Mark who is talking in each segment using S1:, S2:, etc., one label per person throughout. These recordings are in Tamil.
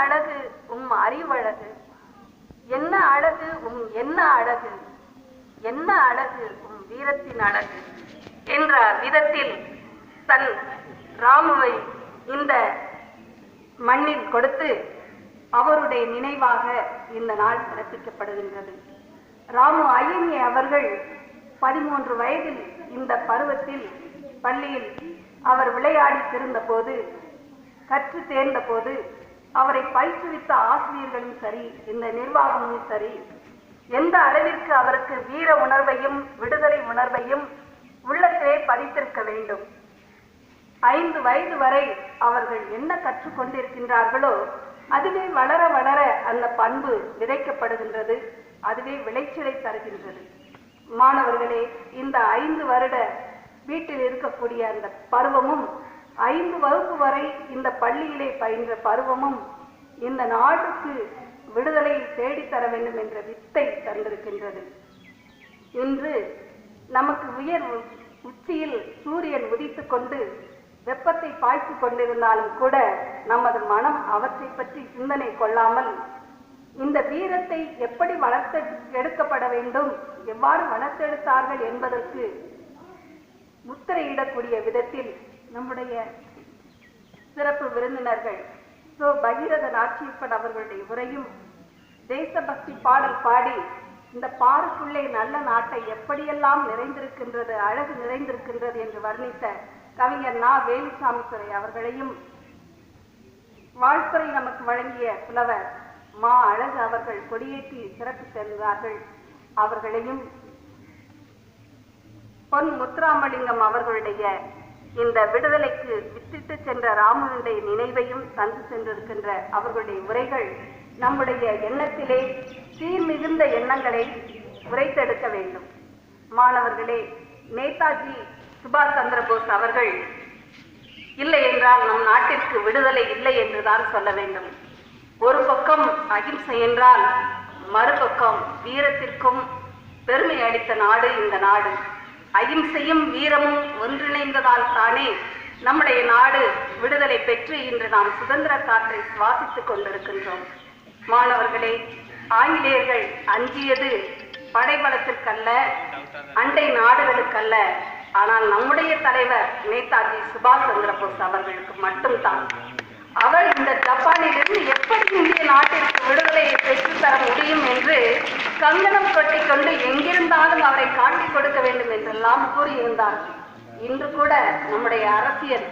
S1: அழகு உம் அறிவழகு. என்ன அழகு உம் என்ன அழகு? என்ன அழகு உம் வீரத்தின் அழகு? என்ற விதத்தில் தன் ராமுவை இந்த மண்ணில் கொடுத்து அவருடைய நினைவாக இந்த நாள் பிறப்பிக்கப்படுகின்றது. ராமு ஐயனி அவர்கள் பதிமூன்று வயதில் இந்த பருவத்தில் பள்ளியில் அவர் விளையாடி திருந்தபோது கற்று தேர்ந்த போது அவரை பயிற்றுவித்த ஆசிரியர்களும் சரி இந்த நிர்வாகமும் சரி எந்த அளவிற்கு அவருக்கு வீர உணர்வையும் விடுதலை உணர்வையும் உள்ளத்திலே பதித்திருக்க வேண்டும். ஐந்து வயது வரை அவர்கள் என்ன கற்றுக்கொண்டிருக்கின்றார்களோ அதுவே வளர வளர அந்த பண்பு விதைக்கப்படுகின்றது அதுவே விளைச்சலை தருகின்றது. மாணவர்களே இந்த ஐந்து வருட வீட்டில் இருக்கக்கூடிய அந்த பருவமும் ஐந்து வகுப்பு வரை இந்த பள்ளியிலே பயின்ற பருவமும் இந்த நாட்டுக்கு விடுதலை தேடித்தர வேண்டும் என்ற வித்தை தந்திருக்கின்றது. இன்று நமக்கு உயர் உச்சியில் சூரியன் உதித்து கொண்டு வெப்பத்தை பாய்ச்சி கொண்டிருந்தாலும் கூட நமது மனம் அவற்றை பற்றி சிந்தனை கொள்ளாமல் இந்த வீரத்தை எப்படி வளர்த்து எடுக்கப்பட வேண்டும் எவ்வாறு வளர்த்தெடுத்தார்கள் என்பதற்கு முத்திரையிடக்கூடிய விதத்தில் நம்முடைய சிறப்பு விருந்தினர்கள் சோ பகீரத நாச்சியப்பன் அவர்களுடைய உரையும் தேசபக்தி பாடல் பாடி இந்த பாருக்குள்ளே நல்ல நாட்டை எப்படியெல்லாம் நிறைந்திருக்கின்றது அழகு நிறைந்திருக்கின்றது என்று வர்ணித்த கவிஞர் நா. வேலுசாமி துறை அவர்களையும் வாழ்த்துறை நமக்கு வழங்கிய புலவர் மா. அழகு அவர்கள் கொடியேற்றி சிறப்பு தந்தார்கள் அவர்களையும் பொன் முத்துராமலிங்கம் அவர்களுடைய இந்த விடுதலைக்கு வித்திட்டு சென்ற ராமனுடைய நினைவையும் தந்து சென்றிருக்கின்ற அவர்களுடைய உரைகள் நம்முடைய எண்ணத்திலே சீர்மிகுந்த எண்ணங்களை உரைத்தெடுக்க வேண்டும். மாணவர்களே நேதாஜி சுபாஷ் சந்திரபோஸ் அவர்கள் இல்லை என்றால் நம் நாட்டிற்கு விடுதலை இல்லை என்றுதான் சொல்ல வேண்டும். ஒரு பக்கம் அகிம்சை என்றால் மறுபக்கம் வீரத்திற்கும் பெருமை அளித்த நாடு இந்த நாடு. அகிம்சையும் வீரமும் ஒன்றிணைந்ததால் தானே நம்முடைய நாடு விடுதலை பெற்று இன்று நாம் சுதந்திர காற்றை சுவாசித்துக் கொண்டிருக்கின்றோம். மாணவர்களே ஆங்கிலேயர்கள் அஞ்சியது படைபலத்திற்கல்ல அண்டை நாடுகளுக்கல்ல. ஆனால் நம்முடைய தலைவர் நேதாஜி சுபாஷ் சந்திரபோஸ் அவர்களுக்கு மட்டும்தான். அவர் இந்த ஜப்பானிலிருந்து எப்படி இந்திய நாட்டிற்கு விடுதலையை பெற்றுத்தர முடியும் என்று கங்கணம் கொட்டிக்கொண்டு எங்கிருந்தாலும் அவரை காட்டிக் கொடுக்க வேண்டும் என்றெல்லாம் கூறியிருந்தார். இன்று கூட நம்முடைய அரசியல்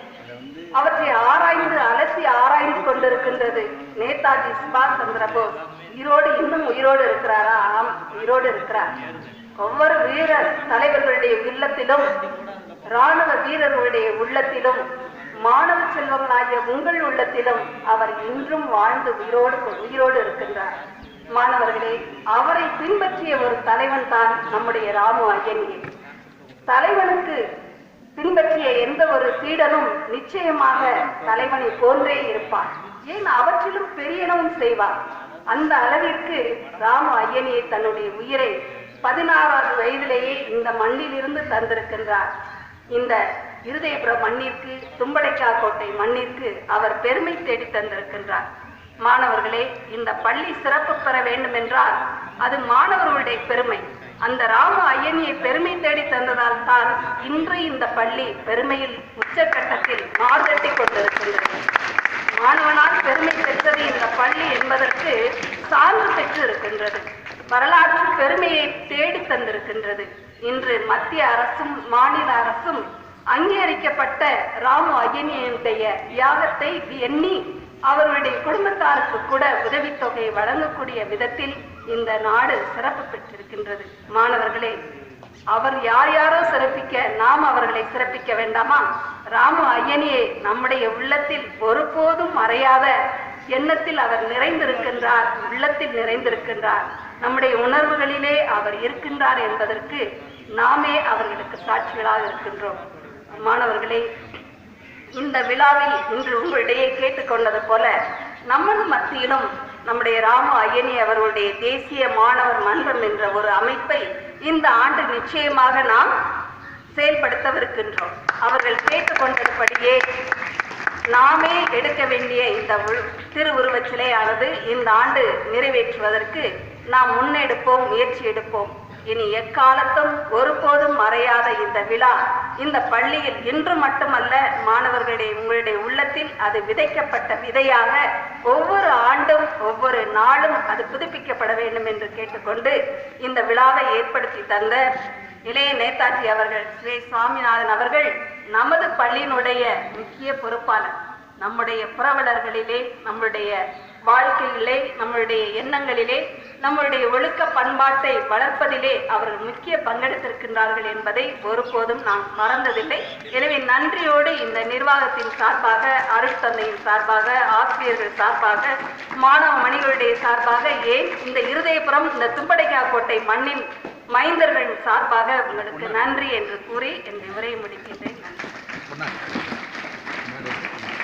S1: அவற்றை ஆராய்ந்து அலசி ஆராய்ந்து கொண்டிருக்கின்றது. நேதாஜி சுபாஷ் சந்திரபோஸ் உயிரோடு இன்னும் உயிரோடு இருக்கிறாரா? ஆம் உயிரோடு இருக்கிறார். ஒவ்வொரு வீரர் தலைவர்களுடைய இல்லத்திலும் ராணுவ வீரர்களுடைய உள்ளத்திலும் மாணவ செல்வங்களாகிய உங்கள் உள்ளத்திலும் அவர் இன்றும் வாழ்ந்து உயிரோடு உயிரோடு இருக்கின்றார். மாணவர்களே அவரை பின்பற்றிய ஒரு தலைவன் தான் நம்முடைய ராமு ஐயன்கே தலைவனுக்கு பின்பற்றிய எந்த ஒரு சீடனும் நிச்சயமாக தலைவனை போன்றே இருப்பான் ஏன் அவற்றிலும் பெரியனவும் செய்வார்? அந்த அளவிற்கு ராமு ஐயனியை தன்னுடைய உயிரை பதினாறாவது வயதிலேயே இந்த மண்ணிலிருந்து தந்திருக்கின்றார். இந்த இருதயபுர மண்ணிற்கு தும்படைக்கா கோட்டை மண்ணிற்கு அவர் பெருமை தேடி தந்திருக்கின்றார். மாணவர்களே இந்த பள்ளி சிறப்பு பெற வேண்டும் என்றால் அது மாணவர்களுடைய பெருமை. அந்த ராம ஐயனியை பெருமை தேடி தந்ததால் தான் இன்று இந்த பள்ளி பெருமையில் உச்சக்கட்டத்தில் மார்தட்டி கொண்டிருக்கின்றது. மாணவனால் பெருமை பெற்றது இந்த பள்ளி என்பதற்கு சான்று பெற்று இருக்கின்றது வரலாற்று பெருமையை தேடி தந்திருக்கின்றது. இன்று மத்திய அரசும் மாநில அரசும் அங்கீகரிக்கப்பட்ட ராமு அய்யனியுடைய தியாகத்தை எண்ணி அவர்களுடைய குடும்பத்தாருக்கு கூட உதவித்தொகை வழங்கக்கூடிய விதத்தில் இந்த நாடு சிறப்பு பெற்றிருக்கின்றது. மாணவர்களே அவர் யார் யாரோ சிறப்பிக்க நாம் அவர்களை சிறப்பிக்க வேண்டாமா? ராமு ஐயனியே நம்முடைய உள்ளத்தில் ஒருபோதும் மறையாத எண்ணத்தில் அவர் நிறைந்திருக்கின்றார் உள்ளத்தில் நிறைந்திருக்கின்றார். நம்முடைய உணர்வுகளிலே அவர் இருக்கின்றார் என்பதற்கு நாமே அவர்களுக்கு சாட்சிகளாக இருக்கின்றோம். மாணவர்களே இந்த விழாவில் இன்று உங்களிடையே கேட்டுக்கொண்டது போல நமது மத்தியிலும் நம்முடைய ராமு அய்யனி அவர்களுடைய தேசிய மாணவர் மன்றம் என்ற ஒரு அமைப்பை இந்த ஆண்டு நிச்சயமாக நாம் செயல்படுத்தவிருக்கின்றோம். அவர்கள் கேட்டுக்கொண்டதுபடியே நாமே எடுக்க வேண்டிய இந்த திருவுருவ சிலையானது இந்த ஆண்டு நிறைவேற்றுவதற்கு நாம் முன்னெடுப்போம் முயற்சி எடுப்போம். இனி எக்காலத்தும் ஒருபோதும் மறையாத இந்த விழா இந்த பள்ளியில் இன்று மட்டுமல்ல மாணவர்களுடைய உங்களுடைய உள்ளத்தில் அது விதைக்கப்பட்ட விதையாக ஒவ்வொரு ஆண்டும் ஒவ்வொரு நாளும் அது புதுப்பிக்கப்பட வேண்டும் என்று கேட்டுக்கொண்டு இந்த விழாவை ஏற்படுத்தி தந்த இளைய நேதாஜி அவர்கள் ஸ்ரீ சுவாமிநாதன் அவர்கள் நமது பள்ளியினுடைய முக்கிய பொறுப்பாளர் நம்முடைய புரவலர்களிலே நம்முடைய வாழ்க்கையிலே நம்மளுடைய எண்ணங்களிலே நம்மளுடைய ஒழுக்க பண்பாட்டை வளர்ப்பதிலே அவர்கள் முக்கிய பங்கெடுத்திருக்கின்றார்கள் என்பதை ஒருபோதும் நான் மறந்ததில்லை. எனவே நன்றியோடு இந்த நிர்வாகத்தின் சார்பாக அருட்தந்தையின் சார்பாக ஆசிரியர்கள் சார்பாக மாணவ மணிகளுடைய சார்பாக ஏன் இந்த இருதயபுரம் இந்த தும்படைக்கா கோட்டை மண்ணின் மைந்தர்கள் சார்பாக உங்களுக்கு நன்றி என்று கூறி என் உரையை முடிக்கின்றேன்.